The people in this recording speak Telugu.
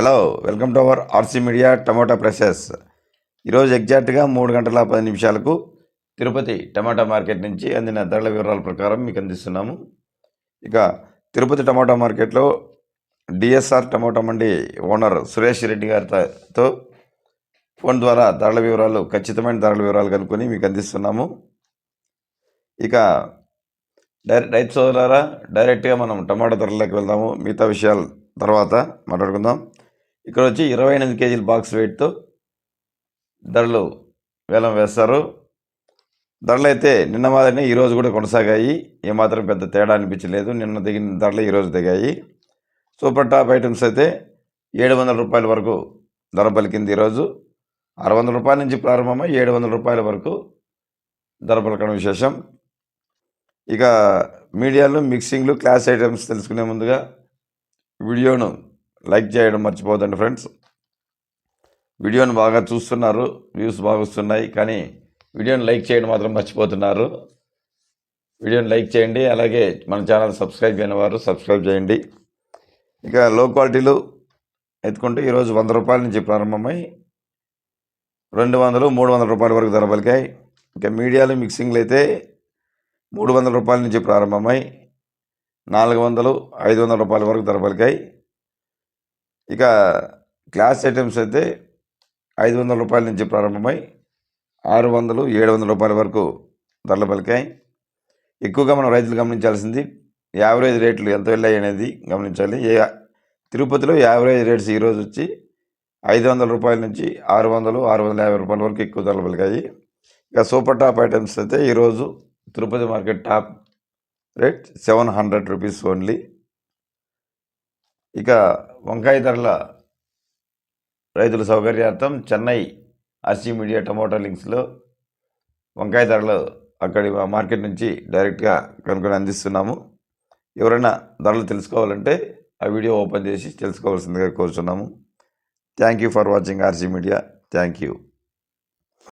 Hello welcome to our RC media tomato prices ఈరోజు ఎగ్జాక్ట్గా మూడు గంటల పది నిమిషాలకు తిరుపతి టమాటా మార్కెట్ నుంచి అందిన ధరల వివరాల ప్రకారం మీకు అందిస్తున్నాము. ఇక తిరుపతి టమాటా మార్కెట్లో DSR tomato mandi owner Suresh Reddy గారితో ఫోన్ ద్వారా ధరల వివరాలు ఖచ్చితమైన ధరల వివరాలు కనుక్కొని మీకు అందిస్తున్నాము. ఇక డైరెక్ట్ రైతు సోదరారా డైరెక్ట్గా మనం టమాటా ధరలకు వెళ్దాము. మిగతా విషయాలు తర్వాత మాట్లాడుకుందాం. ఇక్కడ వచ్చి ఇరవై ఎనిమిది కేజీల బాక్స్ వెయిట్తో ధరలు వేలం వేస్తారు. ధరలు అయితే నిన్న మాదిరినే ఈరోజు కూడా కొనసాగాయి. ఏమాత్రం పెద్ద తేడా అనిపించలేదు. నిన్న దిగిన ధరలు ఈరోజు దిగాయి. సూపర్ టాప్ ఐటమ్స్ అయితే ఏడు వందల రూపాయల వరకు ధర పలికింది ఈరోజు ఆరు వందల రూపాయల నుంచి ప్రారంభమై ఏడు వందల రూపాయల వరకు ధర పలకడం విశేషం. ఇక మీడియాలో మిక్సింగ్లు క్లాస్ ఐటమ్స్ తెలుసుకునే ముందుగా వీడియోను లైక్ చేయడం మర్చిపోదండి ఫ్రెండ్స్. వీడియోను బాగా చూస్తున్నారు వ్యూస్ బాగా వస్తున్నాయి కానీ వీడియోని లైక్ చేయడం మాత్రం మర్చిపోతున్నారు. వీడియోని లైక్ చేయండి అలాగే మన ఛానల్ సబ్స్క్రైబ్ అయిన వారు సబ్స్క్రైబ్ చేయండి. ఇక లో క్వాలిటీలు ఎత్తుకుంటే ఈరోజు వంద రూపాయల నుంచి ప్రారంభమై రెండు వందలు మూడు వందల రూపాయల వరకు ధర పలికాయి. ఇక మీడియాలు మిక్సింగ్లు అయితే మూడు వందల రూపాయల నుంచి ప్రారంభమై నాలుగు వందలు ఐదు వందల రూపాయల వరకు ధర పలికాయి. ఇక గ్లాస్ ఐటమ్స్ అయితే ఐదు వందల రూపాయల నుంచి ప్రారంభమై ఆరు వందలు ఏడు వందల రూపాయల వరకు ధరలు పలికాయి. ఎక్కువగా మనం రైతులు గమనించాల్సింది యావరేజ్ రేట్లు ఎంత వెళ్ళాయి అనేది గమనించాలి. ఏ తిరుపతిలో యావరేజ్ రేట్స్ ఈరోజు వచ్చి ఐదు వందల రూపాయల నుంచి ఆరు వందలు ఆరు వందల యాభై రూపాయల వరకు ఎక్కువ ధరలు పలికాయి. ఇక సూపర్ టాప్ ఐటమ్స్ అయితే ఈరోజు Tirupati market top rate seven hundred rupees only. ఇక వంకాయ ధరల రైతుల సౌకర్యార్థం చెన్నై ఆర్సీ మీడియా టమోటా లింక్స్లో వంకాయ ధరలు అక్కడి మార్కెట్ నుంచి డైరెక్ట్గా కనుక్కొని అందిస్తున్నాము. ఎవరైనా ధరలు తెలుసుకోవాలంటే ఆ వీడియో ఓపెన్ చేసి తెలుసుకోవాల్సిందిగా కోరుచున్నాము. Thank you for watching RC media. Thank you.